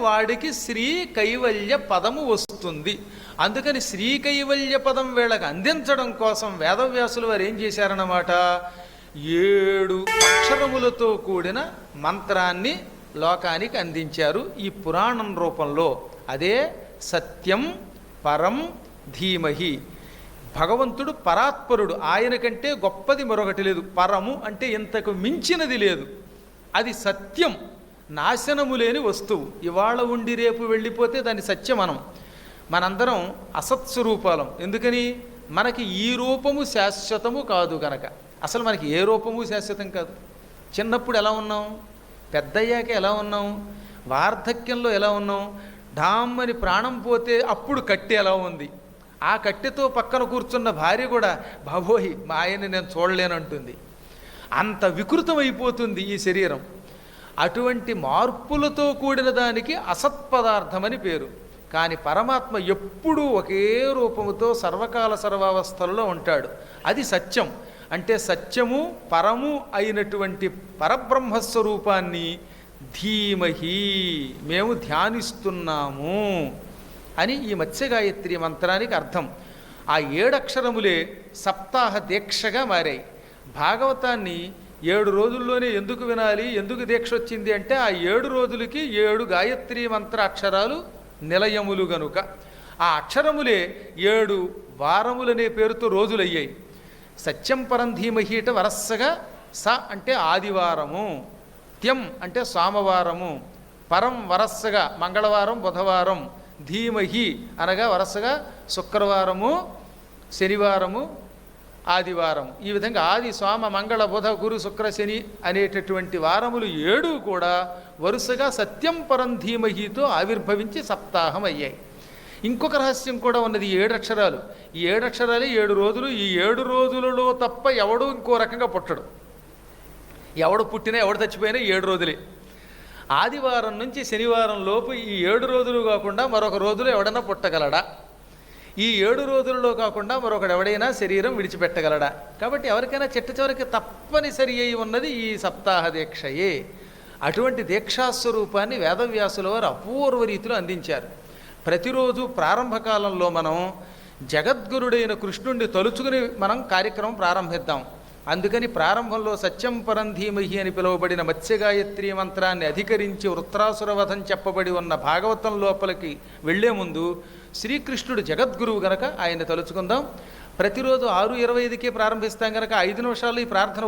వాడికి శ్రీ కైవల్య పదము వస్తుంది. అందుకని శ్రీ కైవల్య పదం వీళ్ళకి అందించడం కోసం వేదవ్యాసులు వారు ఏం చేశారన్నమాట? ఏడు అక్షరములతో కూడిన మంత్రాన్ని లోకానికి అందించారు ఈ పురాణం రూపంలో. అదే సత్యం పరం ధీమహి. భగవంతుడు పరాత్పరుడు. ఆయన కంటే గొప్పది మరొకటి లేదు. పరము అంటే ఇంతకు మించినది లేదు. అది సత్యం. నాశనము లేని వస్తువు. ఇవాళ ఉండి రేపు వెళ్ళిపోతే దాని సత్యమనం. మనందరం అసత్స్వరూపాలం ఎందుకని? మనకి ఈ రూపము శాశ్వతము కాదు గనక. అసలు మనకి ఏ రూపము శాశ్వతం కాదు. చిన్నప్పుడు ఎలా ఉన్నాం? పెద్దయ్యాక ఎలా ఉన్నాం? వార్ధక్యంలో ఎలా ఉన్నాం? డామ్మని ప్రాణం పోతే అప్పుడు కట్టె ఎలా ఉంది? ఆ కట్టెతో పక్కన కూర్చున్న భార్య కూడా బాబోయ్ మా ఆయన్ని నేను చూడలేనంటుంది. అంత వికృతమైపోతుంది ఈ శరీరం. అటువంటి మార్పులతో కూడిన దానికి అసత్పదార్థమని పేరు. కానీ పరమాత్మ ఎప్పుడూ ఒకే రూపముతో సర్వకాల సర్వావస్థలలో ఉంటాడు. అది సత్యం. అంటే సత్యము పరము అయినటువంటి పరబ్రహ్మస్వరూపాన్ని ధీమహి మేము ధ్యానిస్తున్నాము అని ఈ మత్స్యగాయత్రి మంత్రానికి అర్థం. ఆ ఏడక్షరములే సప్తాహ దీక్షగా మారాయి. భాగవతాన్ని ఏడు రోజుల్లోనే ఎందుకు వినాలి ఎందుకు దీక్ష వచ్చింది అంటే ఆ ఏడు రోజులకి ఏడు గాయత్రి మంత్ర అక్షరాలు నిలయములు గనుక. ఆ అక్షరములే ఏడు వారములనే పేరుతో రోజులయ్యాయి. సత్యం పరం ధీమహీట వరస్సగా స అంటే ఆదివారము త్యం అంటే సోమవారము పరం వరస్సగా మంగళవారం బుధవారం ధీమహి అనగా వరసగా శుక్రవారము శనివారము ఆదివారం. ఈ విధంగా ఆది సోమ మంగళ బుధ గురు శుక్ర శని అనేటటువంటి వారములు ఏడు కూడా వరుసగా సత్యం పరం ధీమహితో ఆవిర్భవించి సప్తాహం అయ్యాయి. ఇంకొక రహస్యం కూడా ఉన్నది ఏడు అక్షరాలు. ఈ ఏడు అక్షరాలే ఏడు రోజులు ఈ ఏడు రోజులలో తప్ప ఎవడు ఇంకో రకంగా పుట్టడు. ఎవడు పుట్టినా ఎవడు చచ్చిపోయినా ఏడు రోజులే. ఆదివారం నుంచి శనివారం లోపు ఈ ఏడు రోజులు కాకుండా మరొక రోజులో ఎవడన్నా పుట్టగలడా? ఈ ఏడు రోజుల్లో కాకుండా మరొకడు ఎవడైనా శరీరం విడిచిపెట్టగలడా? కాబట్టి ఎవరికైనా చిట్ట చివరికి తప్పనిసరి అయి ఉన్నది ఈ సప్తాహ దీక్షయే. అటువంటి దీక్షాస్వరూపాన్ని వేదవ్యాసుల వారు అపూర్వ రీతిలో అందించారు. ప్రతిరోజు ప్రారంభ కాలంలో మనం జగద్గురుడైన కృష్ణుణ్ణి తలుచుకుని మనం కార్యక్రమం ప్రారంభిద్దాం. అందుకని ప్రారంభంలో సత్యం పరంధీమహి అని పిలువబడిన మత్స్యగాయత్రి మంత్రాన్ని అధికరించి వృత్రాసుర వధం చెప్పబడి ఉన్న భాగవతం లోపలికి వెళ్ళే ముందు శ్రీకృష్ణుడు జగద్గురువు గనక ఆయన తలుచుకుందాం. ప్రతిరోజు ఆరు ఇరవై ఐదుకే ప్రారంభిస్తాం గనక ఐదు నిమిషాలు ఈ ప్రార్థన